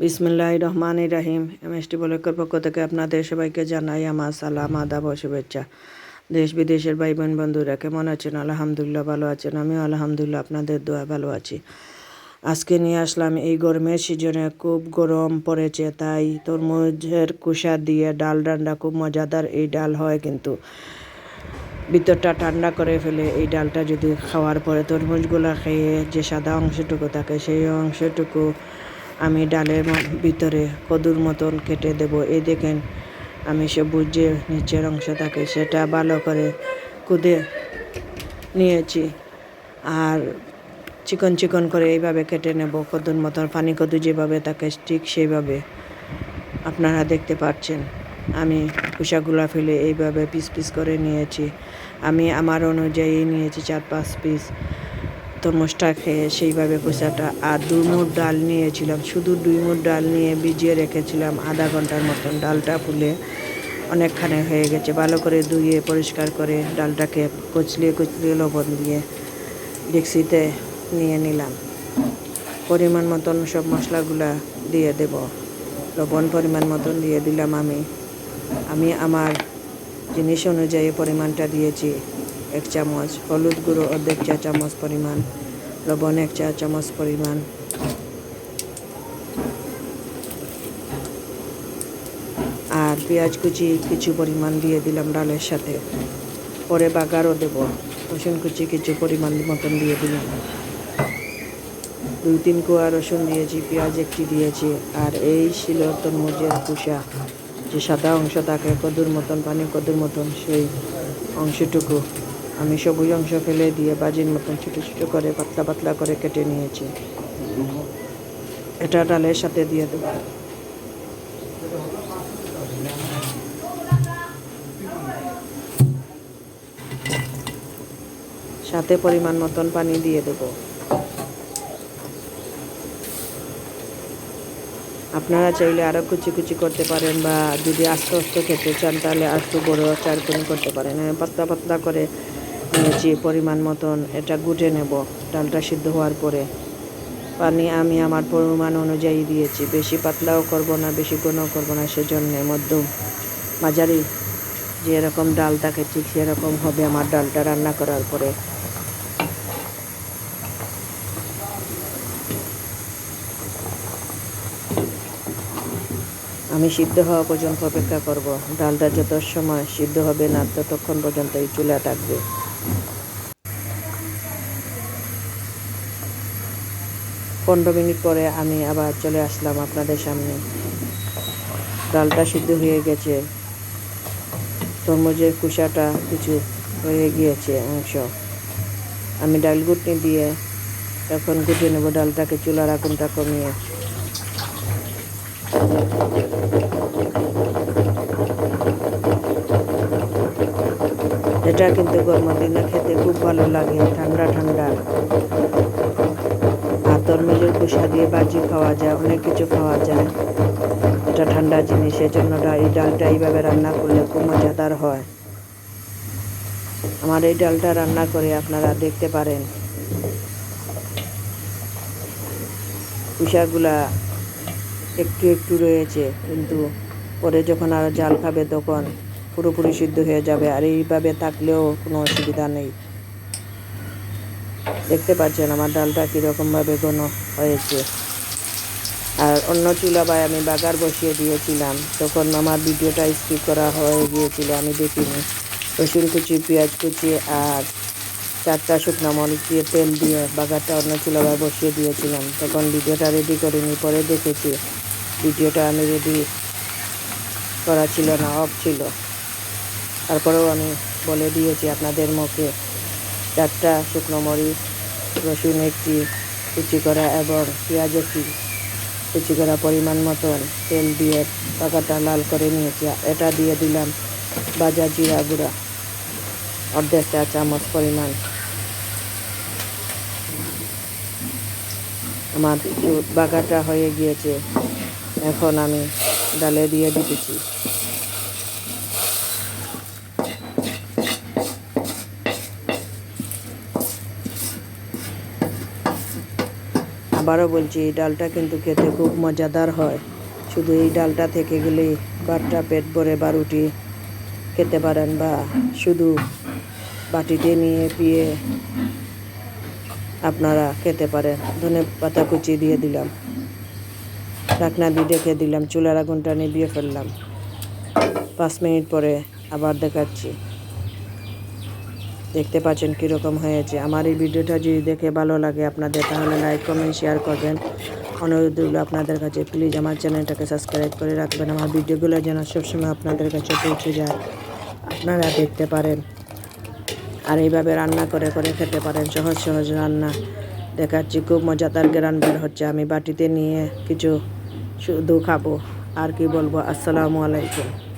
বিসমুল্লাহ রহমান রাহিম এমএসটি বলকের পক্ষ থেকে আপনাদের সবাইকে জানাই আমার সালাম, আদাব শুভেচ্ছা। দেশ বিদেশের ভাই বোন বন্ধুরা, কেমন আছেন? আলহামদুলিল্লাহ ভালো আছেন। আমিও আলহামদুলিল্লাহ, আপনাদের দোয়া ভালো আছি। আজকে নিয়ে আসলাম এই গরমের সিজনে খুব গরম পড়েছে, তাই তরমুজের কুষা দিয়ে ডাল রান্না খুব মজাদার। এই ডাল হয় কিন্তু ভিতরটা ঠান্ডা করে ফেলে। এই ডালটা যদি খাওয়ার পরে তরমুজগুলো খেয়ে যে সাদা অংশটুকু থাকে, সেই অংশটুকু আমি ডালের ভিতরে কদুর মতন কেটে দেব। এই দেখেন, আমি সবুজ যে নিচের অংশ থাকে সেটা ভালো করে কুদে নিয়েছি। আর চিকন চিকন করে এইভাবে কেটে নেব। কদুর মতন, পানি কদু যেভাবে থাকে, ঠিক সেইভাবে আপনারা দেখতে পাচ্ছেন। আমি কুসাগুলা ফেলে এইভাবে পিস পিস করে নিয়েছি। আমি আমার অনুযায়ী নিয়েছি চার পাঁচ পিস। তরমুজটা খেয়ে সেইভাবে কুচাটা আর দুই মুঠ ডাল নিয়েছিলাম, শুধু দুই মুঠ ডাল নিয়ে ভিজিয়ে রেখেছিলাম আধা ঘণ্টার মতন। ডালটা ফুলে অনেকখানে হয়ে গেছে। ভালো করে ধুয়ে, পরিষ্কার করে ডালটাকে কচলিয়ে কচলিয়ে লবণ দিয়ে ডেক্সিতে নিয়ে নিলাম। পরিমাণ মতন সব মশলাগুলা দিয়ে দেব। লবণ পরিমাণ মতন দিয়ে দিলাম আমি। আমি আমার জিনিস অনুযায়ী পরিমাণটা দিয়েছি। এক চামচ হলুদ গুঁড়ো অর্ধেক চা চামচ পরিমাণ, লবণ এক চা চামচ পরিমাণ। আর পেঁয়াজ কুচি কিছু পরিমাণ দিয়ে দিলাম ডালের সাথে। পরে বাগারও দেব। রসুন কুচি কিছু পরিমাণ মতন দিয়ে দিলাম। দুই তিন কোয়া রসুন দিয়েছি, পেঁয়াজ একটি দিয়েছি, আর এই ছিল তরমুজের কুষা যে সাদা অংশ থাকে কদুর মতন, পানি কদুর মতন, সেই অংশটুকু। আমি সবুজ অংশ ফেলে দিয়ে বাজির মতন ছোটো ছোটো করে পাতলা পাতলা করে কেটে নিয়েছি। এটা ডালের সাথে দিয়ে দেবো। সাথে পরিমাণ মতন পানি দিয়ে দেবো। আপনারা চাইলে আরও কুচি কুচি করতে পারেন বা যদি আস্তে আস্তে খেতে চান তাহলে আস্তে বড় চারকোনি করতে পারেন। পাতলা পাতলা করে নিয়েছি পরিমাণ মতন এটা গুটে নেব, ডালটা সিদ্ধ হওয়ার পরে। পানি আমি আমার পরিমাণ অনুযায়ী দিয়েছি, বেশি পাতলাও করব না, বেশি ঘনও করব না, সেজন্য মধ্যম মাঝারি যেরকম ডাল থাকে ঠিক সেরকম হবে আমার ডালটা রান্না করার পরে। আমি সিদ্ধ হওয়া পর্যন্ত অপেক্ষা করব, ডালটা যত সময় সিদ্ধ হবে না ততক্ষণ পর্যন্ত এই চুলা থাকবে। পনেরো মিনিট পরে আমি আবার চলে আসলাম আপনাদের সামনে। ডালটা সিদ্ধ হয়ে গেছে। তরমুজের কুষাটা কিছু হয়ে গিয়েছে অংশ। আমি ডাল গুটনি দিয়ে এখন গুটে নেব ডালটাকে চুলার আগুনটা কমিয়ে। এটা কিন্তু গরমের দিনে খেতে খুব ভালো লাগে, ঠান্ডা ঠান্ডা। তরমুজের কুষা দিয়ে বাজি খাওয়া যায়, অনেক কিছু খাওয়া যায়। এটা ঠান্ডা জিনিস, এজন্য এই ডালটা এইভাবে রান্না করলে খুব মজাদার হয়। আমার এই ডালটা রান্না করে আপনারা দেখতে পারেন। কুষাগুলা একটু একটু রয়েছে, কিন্তু পরে যখন আর জাল খাবে তখন পুরোপুরি সিদ্ধ হয়ে যাবে, আর এইভাবে থাকলেও কোনো অসুবিধা নেই। দেখতে পাচ্ছেন আমার ডালটা কীরকমভাবে ঘন হয়েছে। আর অন্য চুলাবায় আমি বাগার বসিয়ে দিয়েছিলাম। তখন আমার ভিডিওটা স্কিপ করা হয়ে গিয়েছিল, আমি দেখিনি। রসুন কুচি, পেঁয়াজ কুচি আর চারটা শুকনো মরিচ দিয়ে তেল দিয়ে বাগারটা অন্য চুলাবায় বসিয়ে দিয়েছিলাম। তখন ভিডিওটা রেডি করিনি, পরে দেখেছি। ভিডিওটা আমি রেডি করা ছিল না অফ ছিল। তারপরেও আমি বলে দিয়েছি আপনাদের মুখে। চারটা শুকনো মরিচ রসুন একটি কুচি করা এবং পেঁয়াজ একটি কুচি করা পরিমাণ মতন তেল দিয়ে পাকাটা লাল করে নিয়েছি। এটা দিয়ে দিলাম বাজা জিরা গুঁড়া। অর্ধেক চা চামচ পরিমাণ। আমার বাগাটা হয়ে গিয়েছে। এখন আমি ডালে দিয়ে দিতেছি। আবারও বলছি, এই ডালটা কিন্তু খেতে খুব মজাদার হয়। শুধু এই ডালটা থেকে গেলেই বাটটা পেট ভরে বা রুটি খেতে পারেন বা শুধু বাটিতে নিয়ে পিয়ে আপনারা খেতে পারেন। ধনে পাতা কুচি দিয়ে দিলাম। ঢাকনা দিয়ে রেখে দিলাম। চুলার আগুনটা নিভিয়ে ফেললাম। পাঁচ মিনিট পরে আবার দেখাচ্ছি। দেখতে পাচ্ছেন কীরকম হয়েছে। আমার এই ভিডিওটা যদি দেখে ভালো লাগে আপনাদের, তাহলে লাইক কমেন্ট শেয়ার করবেন। অনুরোধ রইল আপনাদের কাছে। প্লিজ আমার চ্যানেলটাকে সাবস্ক্রাইব করে রাখবেন। আমার ভিডিওগুলো যেন সবসময় আপনাদের কাছে পৌঁছে যায়। আপনারা দেখতে পারেন। আর এইভাবে রান্না করে করে খেতে পারেন। সহজ সহজ রান্না। দেখাচ্ছি, খুব মজাদার গ্রান বের হচ্ছে। আমি বাটিতে নিয়ে কিছু শুধু খাব। আর কি বলব? আসসালামু আলাইকুম।